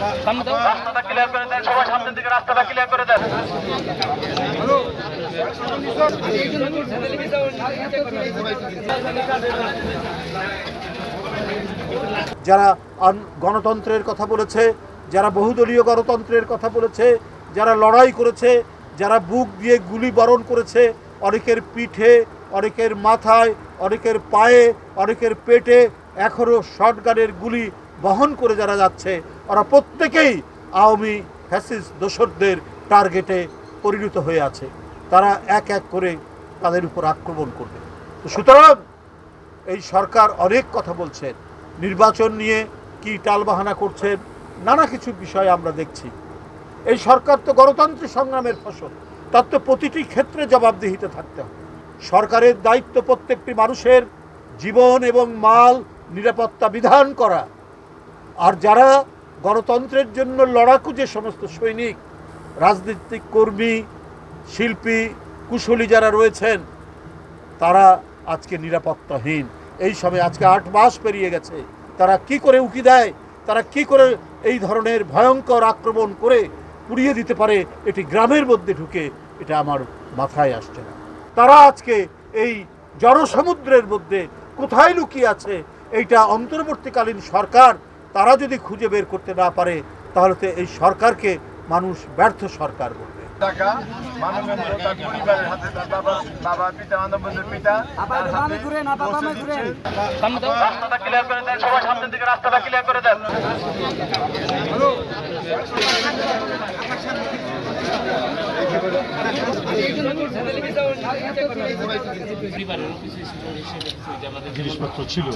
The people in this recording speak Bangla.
রাস্তাটা ক্লিয়ার করে দেন, সবাই সামনের দিকে রাস্তাটা ক্লিয়ার করে দেন। যারা গণতন্ত্রের কথা বলেছে, যারা বহুদলীয় গণতন্ত্রের কথা বলেছে, যারা লড়াই করেছে, যারা বুক দিয়ে গুলি বরণ করেছে, অনেকের পিঠে, অনেকের মাথায়, অনেকের পায়ে, অনেকের পেটে এখনও শর্টগানের গুলি বহন করে যারা যাচ্ছে, ওরা প্রত্যেকেই আওয়ামী ফ্যাসিস দোসরদের টার্গেটে পরিণত হয়ে আছে। তারা এক এক করে তাদের উপর আক্রমণ করবে। তো সুতরাং এই সরকার অনেক কথা বলছেন, নির্বাচন নিয়ে কি টালবাহানা করছেন, নানা কিছু বিষয় আমরা দেখছি। এই সরকার তো গণতান্ত্রিক সংগ্রামের ফসল, তার তো প্রতিটি ক্ষেত্রে জবাবদিহিতে থাকতে হবে। সরকারের দায়িত্ব প্রত্যেকটি মানুষের জীবন এবং মাল নিরাপত্তা বিধান করা আর যারা গণতন্ত্রের জন্য লড়াকু যে সমস্ত সৈনিক, রাজনৈতিক কর্মী, শিল্পী, কুশলী যারা রয়েছেন, তারা আজকে নিরাপত্তাহীন। এই সময় আজকে আট মাস পেরিয়ে গেছে। তারা কি করে উকি দেয়? তারা কি করে এই ধরনের ভয়ঙ্কর আক্রমণ করে পুড়িয়ে দিতে পারে? এটি গ্রামের মধ্যে ঢুকে এটা আমার মাথায় আসছে না। তারা আজকে এই জনসমুদ্রের মধ্যে কোথায় লুকিয়ে আছে? এইটা অন্তর্বর্তীকালীন সরকার তারা যদি খুঁজে বের করতে না পারে তাহলে তো এই সরকারকে মানুষ ব্যর্থ সরকার বলবে। টাকা মানবেন্দ্র তার পরিবারের হাতে তার বাবা বাবা পিতা মানবেন্দ্রের। রাস্তাটা ক্লিয়ার করে দেন সবাই সামনের দিকে রাস্তাটা ক্লিয়ার করে দেন। জিনিসপত্র ছিল।